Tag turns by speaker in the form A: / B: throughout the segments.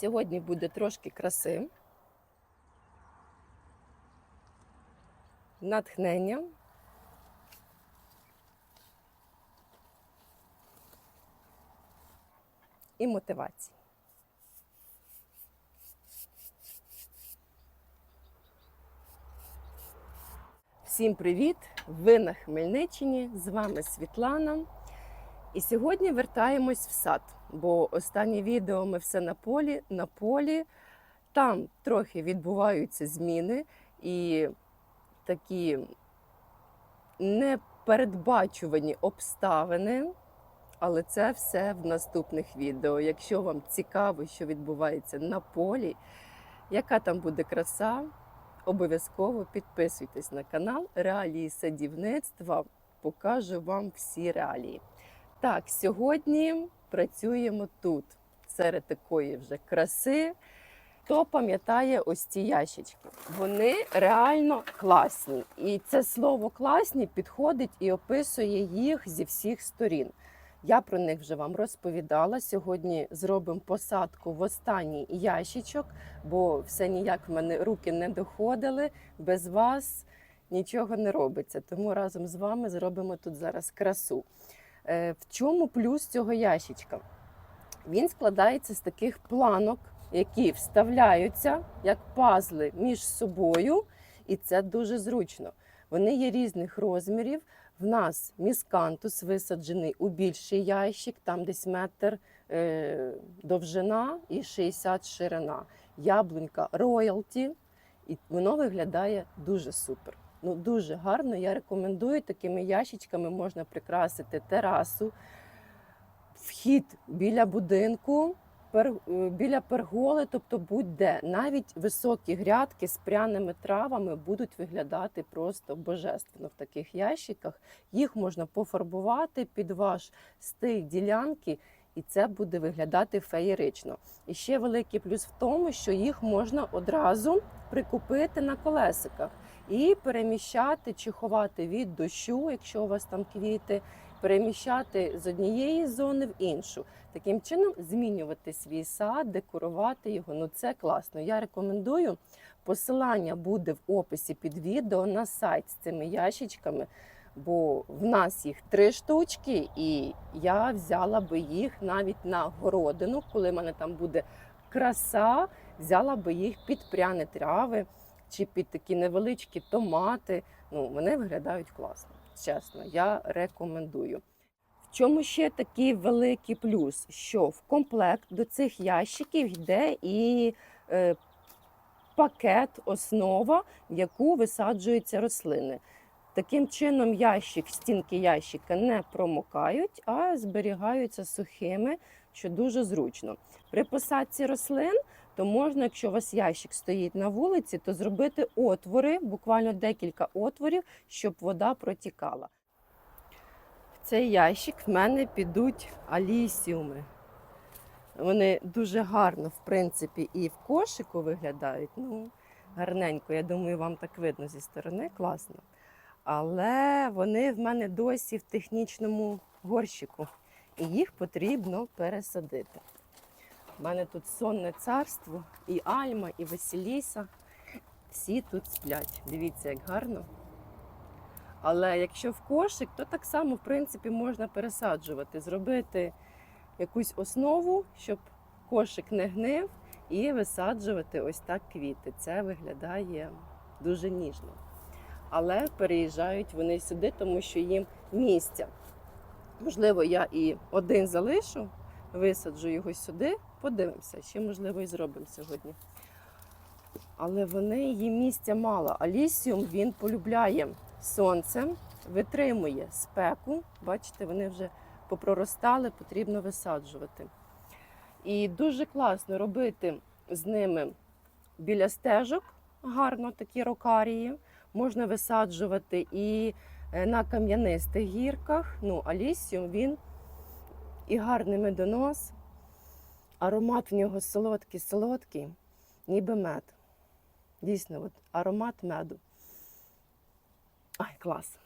A: Сьогодні буде трошки краси, натхнення. І мотивації. Всім привіт! Ви на Хмельниччині. З вами Світлана. І сьогодні вертаємось в сад, бо останнє відео ми все на полі, на полі. Там трохи відбуваються зміни і такі непередбачувані обставини. Але це все в наступних відео. Якщо вам цікаво, що відбувається на полі, яка там буде краса, обов'язково підписуйтесь на канал Реалії садівництва. Покажу вам всі реалії. Так, сьогодні працюємо тут, серед такої вже краси. Хто пам'ятає ось ці ящички? Вони реально класні. І це слово класні підходить і описує їх зі всіх сторін. Я про них вже вам розповідала. Сьогодні зробимо посадку в останній ящичок, бо все ніяк в мене руки не доходили. Без вас нічого не робиться. Тому разом з вами зробимо тут зараз красу. Е, В чому плюс цього ящичка? Він складається з таких планок, які вставляються як пазли між собою, і це дуже зручно. Вони є різних розмірів. В нас міскантус висаджений у більший ящик, там десь метр е, довжина і 60 ширина. Яблунька роялті, і воно виглядає дуже супер. Ну дуже гарно. Я рекомендую такими ящичками можна прикрасити терасу, вхід біля будинку, пер, е, біля перголи, тобто будь-де. Навіть високі грядки з пряними травами будуть виглядати просто божественно в таких ящиках. Їх можна пофарбувати під ваш стиль ділянки. І це буде виглядати феєрично. І ще великий плюс в тому, що їх можна одразу прикупити на колесиках і переміщати чи ховати від дощу, якщо у вас там квіти, переміщати з однієї зони в іншу. Таким чином змінювати свій сад, декорувати його. Ну це класно. Я рекомендую. Посилання буде в описі під відео на сайт з цими ящичками. Бо в нас їх три штучки, і я взяла би їх навіть на городину, коли в мене там буде краса, взяла би їх під пряні трави чи під такі невеличкі томати. Ну, вони виглядають класно. Чесно, я рекомендую. В чому ще такий великий плюс? Що в комплект до цих ящиків йде і е, пакет, основа, в яку висаджуються рослини. Таким чином, ящик, стінки ящика не промокають, а зберігаються сухими, що дуже зручно. При посадці рослин, то можна, якщо у вас ящик стоїть на вулиці, то зробити отвори, буквально декілька отворів, щоб вода протікала. В цей ящик в мене підуть алісіуми. Вони дуже гарно, в принципі, і в кошику виглядають. Ну, гарненько, я думаю, вам так видно зі сторони, класно. Але вони в мене досі в технічному горщику, і їх потрібно пересадити. У мене тут сонне царство, і Альма, і Василіса. Всі тут сплять. Дивіться, як гарно. Але якщо в кошик, то так само, в принципі, можна пересаджувати, зробити якусь основу, щоб кошик не гнив, і висаджувати ось так квіти. Це виглядає дуже ніжно але переїжджають вони сюди, тому що їм місця. Можливо, я і один залишу, висаджу його сюди, подивимося, ще, можливо, і зробимо сьогодні. Але вони їм місця мало. Алісіум він полюбляє сонце, витримує спеку. Бачите, вони вже попроростали, потрібно висаджувати. І дуже класно робити з ними біля стежок, гарно такі рокарії можна висаджувати і е, на кам'янистих гірках. Ну, алісіум він і гарний медонос. Аромат в нього солодкий, солодкий, ніби мед. Дійсно, от аромат меду. Ай, клас.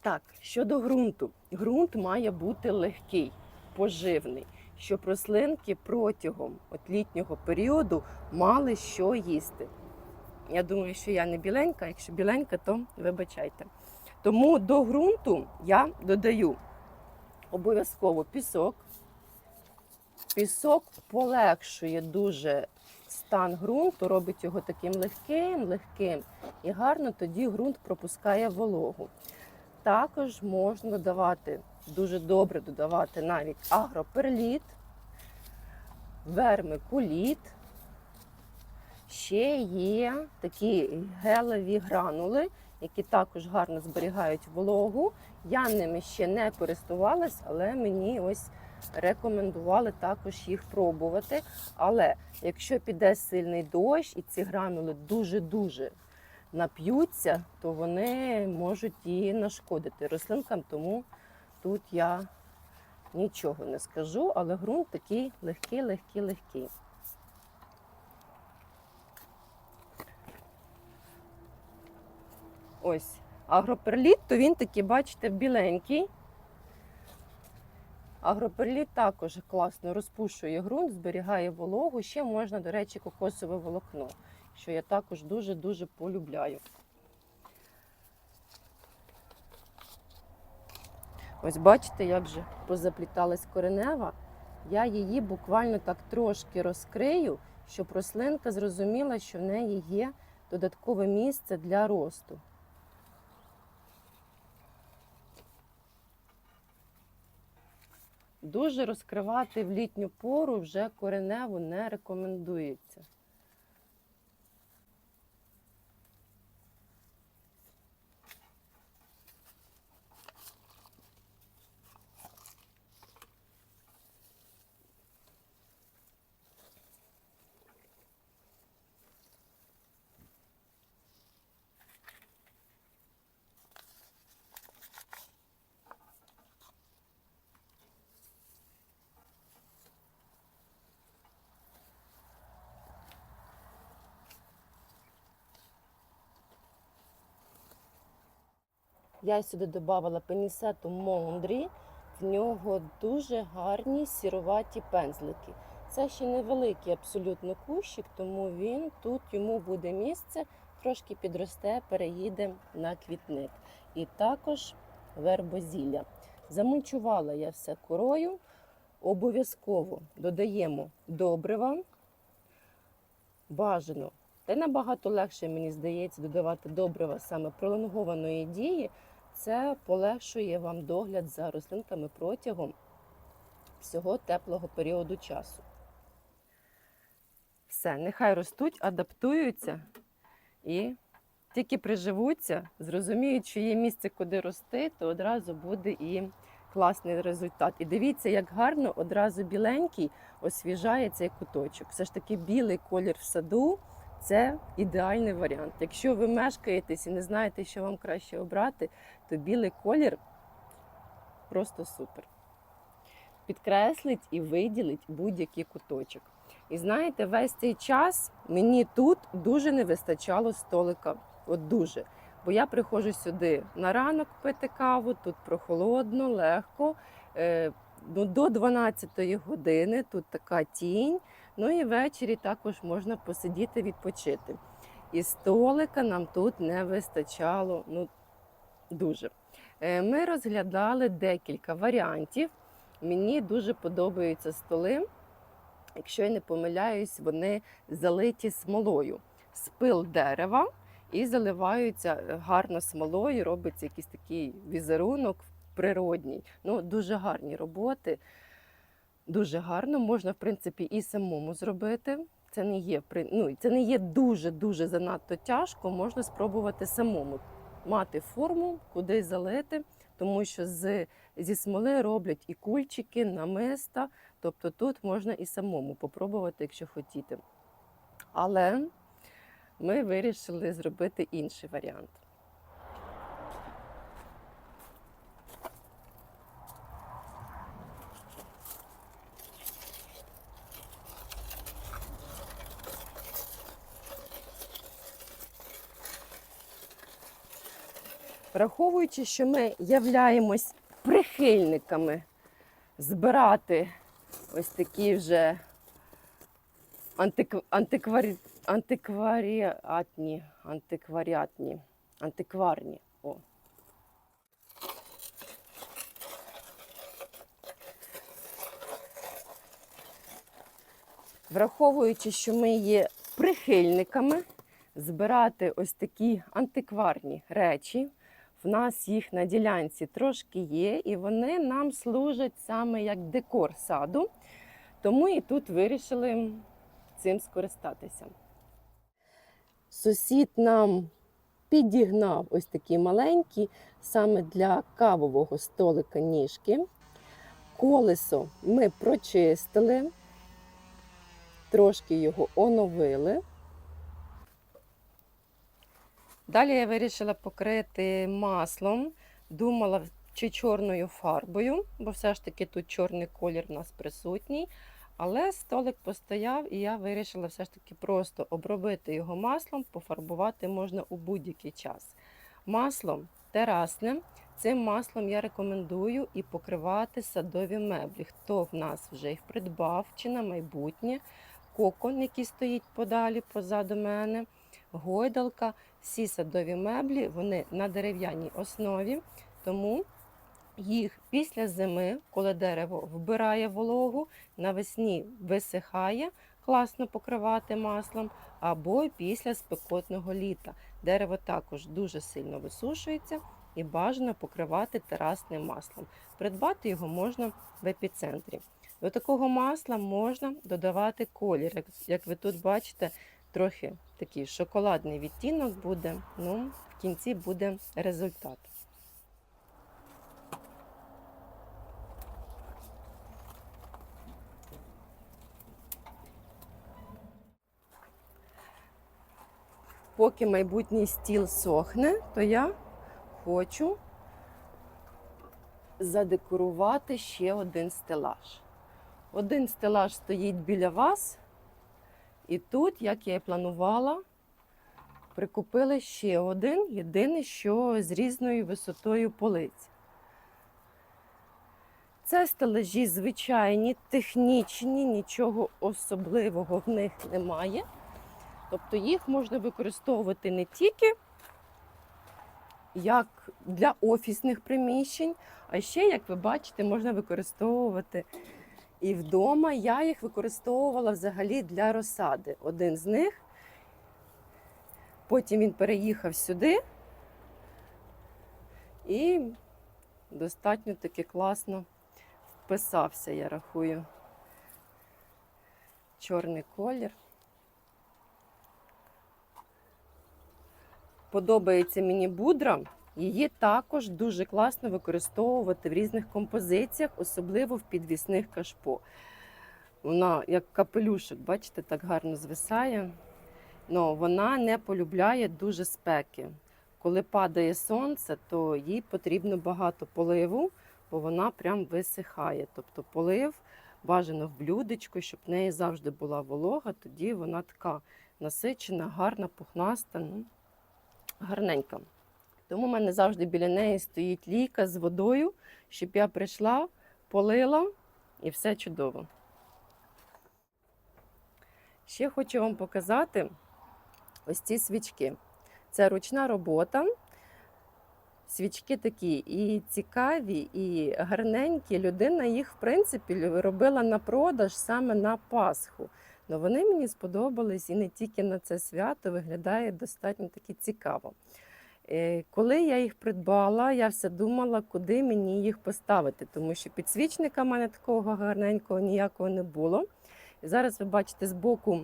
A: Так, щодо ґрунту. Ґрунт має бути легкий, поживний, щоб рослинки протягом от літнього періоду мали що їсти. Я думаю, що я не біленька, якщо біленька, то вибачайте. Тому до ґрунту я додаю обов'язково пісок. Пісок полегшує дуже стан ґрунту, робить його таким легким, легким і гарно тоді ґрунт пропускає вологу. Також можна додавати, дуже добре додавати навіть агроперліт, вермикуліт. Ще є такі гелеві гранули, які також гарно зберігають вологу. Я ними ще не користувалась, але мені ось рекомендували також їх пробувати. Але якщо піде сильний дощ і ці гранули дуже-дуже нап'ються, то вони можуть і нашкодити рослинкам, тому тут я нічого не скажу, але ґрунт такий легкий, легкий, легкий. Ось агроперліт, то він такий, бачите, біленький. Агроперліт також класно розпушує ґрунт, зберігає вологу. Ще можна, до речі, кокосове волокно, що я також дуже-дуже полюбляю. Ось бачите, як же позапліталась коренева. Я її буквально так трошки розкрию, щоб рослинка зрозуміла, що в неї є додаткове місце для росту. Дуже розкривати в літню пору вже кореневу не рекомендується. Я сюди додавала пенісету Мондрі. В нього дуже гарні сіруваті пензлики. Це ще невеликий абсолютно кущик, тому він тут йому буде місце, трошки підросте, переїде на квітник. І також вербозілля. Замульчувала я все корою. Обов'язково додаємо добрива. Бажано. Та набагато легше, мені здається, додавати добрива саме пролонгованої дії. Це полегшує вам догляд за рослинками протягом всього теплого періоду часу. Все, нехай ростуть, адаптуються і тільки приживуться, зрозуміють, що є місце, куди рости, то одразу буде і класний результат. І дивіться, як гарно одразу біленький освіжає цей куточок. Все ж таки білий колір в саду. Це ідеальний варіант. Якщо ви мешкаєтесь і не знаєте, що вам краще обрати, то білий колір просто супер. Підкреслить і виділить будь-який куточок. І знаєте, весь цей час мені тут дуже не вистачало столика. От дуже. Бо я приходжу сюди на ранок пити каву, тут прохолодно, легко. Е, ну, До 12 години тут така тінь. Ну і ввечері також можна посидіти, відпочити. І столика нам тут не вистачало ну, дуже. Е, Ми розглядали декілька варіантів. Мені дуже подобаються столи. Якщо я не помиляюсь, вони залиті смолою. Спил дерева і заливаються гарно смолою, робиться якийсь такий візерунок природній. Ну, Дуже гарні роботи. Дуже гарно, можна, в принципі, і самому зробити. Це не є ну, це не є дуже-дуже занадто тяжко, можна спробувати самому мати форму, куди залити, тому що з, зі смоли роблять і кульчики, намиста. Тобто тут можна і самому попробувати, якщо хотіти. Але ми вирішили зробити інший варіант. Враховуючи, що ми являємось прихильниками збирати ось такі вже антик... антикварі... антикваріатні, антикваріатні, антикварні. О. Враховуючи, що ми є прихильниками збирати ось такі антикварні речі, в нас їх на ділянці трошки є, і вони нам служать саме як декор саду. Тому і тут вирішили цим скористатися. Сусід нам підігнав ось такі маленькі, саме для кавового столика ніжки. Колесо ми прочистили, трошки його оновили. Далі я вирішила покрити маслом. Думала, чи чорною фарбою, бо все ж таки тут чорний колір у нас присутній. Але столик постояв, і я вирішила все ж таки просто обробити його маслом, пофарбувати можна у будь-який час. Масло терасне. Цим маслом я рекомендую і покривати садові меблі. Хто в нас вже їх придбав чи на майбутнє, кокон, який стоїть подалі позаду мене, гойдалка. Всі садові меблі вони на дерев'яній основі, тому їх після зими, коли дерево вбирає вологу, навесні висихає, класно покривати маслом, або після спекотного літа. Дерево також дуже сильно висушується і бажано покривати терасним маслом. Придбати його можна в епіцентрі. До такого масла можна додавати колір. Як, ви тут бачите, трохи такий шоколадний відтінок буде. Ну, в кінці буде результат. Поки майбутній стіл сохне, то я хочу задекорувати ще один стелаж. Один стелаж стоїть біля вас, і тут, як я і планувала, прикупили ще один, єдине, що з різною висотою полиць. Це стелажі звичайні, технічні, нічого особливого в них немає. Тобто їх можна використовувати не тільки як для офісних приміщень, а ще, як ви бачите, можна використовувати і вдома. Я їх використовувала взагалі для розсади. Один з них. Потім він переїхав сюди і достатньо таки класно вписався, я рахую, чорний колір. Подобається мені будра. Її також дуже класно використовувати в різних композиціях, особливо в підвісних кашпо. Вона як капелюшок, бачите, так гарно звисає. Но вона не полюбляє дуже спеки. Коли падає сонце, то їй потрібно багато поливу, бо вона прям висихає. Тобто полив бажано в блюдечко, щоб в неї завжди була волога, тоді вона така насичена, гарна, пухнаста. Ну, гарненька. Тому в мене завжди біля неї стоїть лійка з водою, щоб я прийшла, полила і все чудово. Ще хочу вам показати ось ці свічки. Це ручна робота. Свічки такі і цікаві, і гарненькі. Людина їх, в принципі, робила на продаж саме на Пасху. Но вони мені сподобались і не тільки на це свято виглядає достатньо таки цікаво. Е, Коли я їх придбала, я все думала, куди мені їх поставити, тому що підсвічника в мене такого гарненького ніякого не було. Зараз ви бачите з боку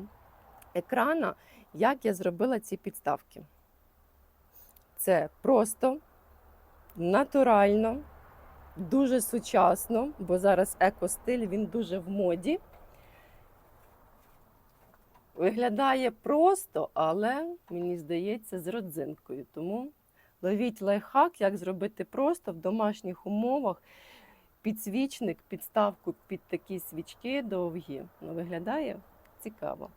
A: екрана, як я зробила ці підставки. Це просто натурально, дуже сучасно, бо зараз екостиль він дуже в моді. Виглядає просто, але мені здається, з родзинкою. Тому ловіть лайфхак, як зробити просто в домашніх умовах підсвічник, підставку під такі свічки довгі. Ну, виглядає цікаво.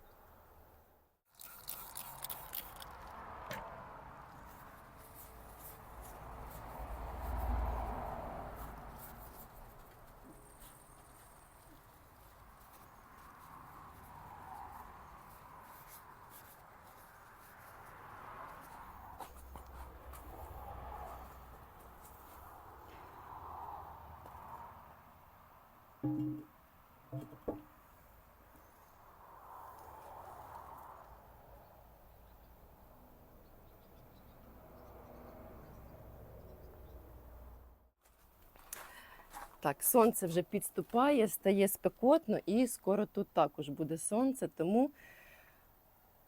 A: Так, сонце вже підступає, стає спекотно і скоро тут також буде сонце, тому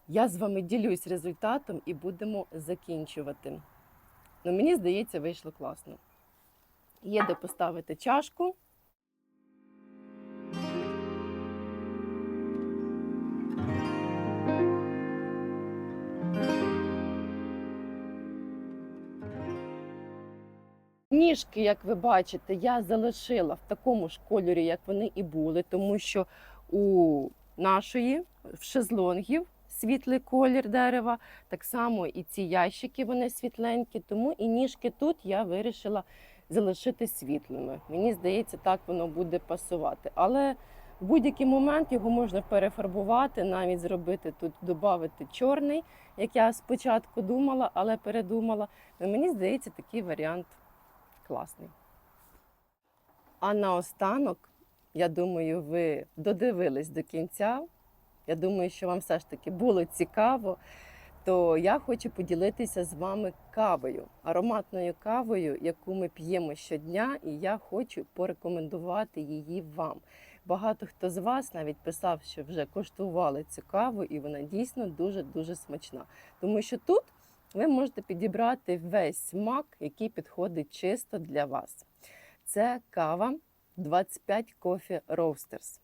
A: я з вами ділюсь результатом і будемо закінчувати. Ну, мені здається, вийшло класно. Є де поставити чашку. Ніжки, як ви бачите, я залишила в такому ж кольорі, як вони і були, тому що у нашої в шезлонгів світлий колір дерева, так само і ці ящики вони світленькі, тому і ніжки тут я вирішила залишити світлими. Мені здається, так воно буде пасувати. Але в будь-який момент його можна перефарбувати, навіть зробити тут, додати чорний, як я спочатку думала, але передумала. Мені здається, такий варіант класний. А наостанок, я думаю, ви додивились до кінця. Я думаю, що вам все ж таки було цікаво. То я хочу поділитися з вами кавою, ароматною кавою, яку ми п'ємо щодня, і я хочу порекомендувати її вам. Багато хто з вас навіть писав, що вже коштували цю каву, і вона дійсно дуже-дуже смачна. Тому що тут ви можете підібрати весь смак, який підходить чисто для вас. Це кава 25 Coffee Roasters.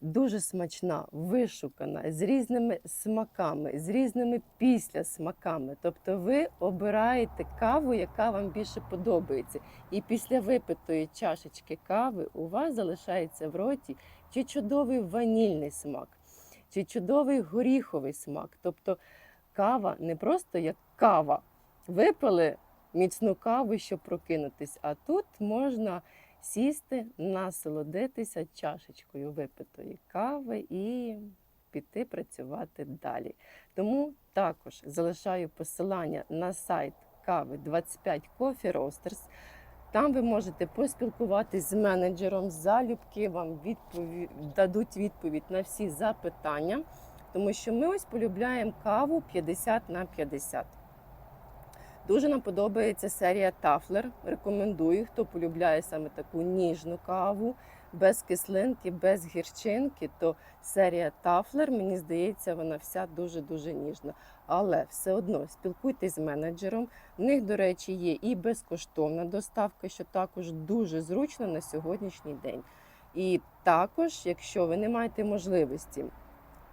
A: Дуже смачна, вишукана, з різними смаками, з різними післясмаками. Тобто ви обираєте каву, яка вам більше подобається. І після випитої чашечки кави у вас залишається в роті чи чудовий ванільний смак, чи чудовий горіховий смак. Тобто кава не просто як кава. Випили міцну каву, щоб прокинутись, а тут можна сісти, насолодитися чашечкою випитої кави і піти працювати далі. Тому також залишаю посилання на сайт кави 25 Coffee Roasters. Там ви можете поспілкуватись з менеджером, залюбки вам відпові... дадуть відповідь на всі запитання, тому що ми ось полюбляємо каву 50 на 50. Дуже нам подобається серія Тафлер. Рекомендую, хто полюбляє саме таку ніжну каву, без кислинки, без гірчинки, то серія Тафлер, мені здається, вона вся дуже-дуже ніжна. Але все одно спілкуйтесь з менеджером. В них, до речі, є і безкоштовна доставка, що також дуже зручно на сьогоднішній день. І також, якщо ви не маєте можливості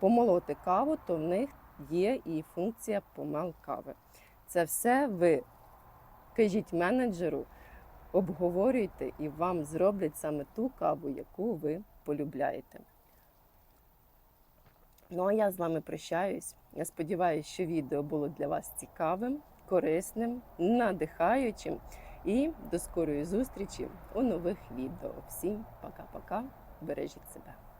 A: помолоти каву, то в них є і функція помел кави. Це все ви кажіть менеджеру, обговорюйте і вам зроблять саме ту каву, яку ви полюбляєте. Ну а я з вами прощаюсь. Я сподіваюся, що відео було для вас цікавим, корисним, надихаючим. І до скорої зустрічі у нових відео. Всім пока-пока. Бережіть себе.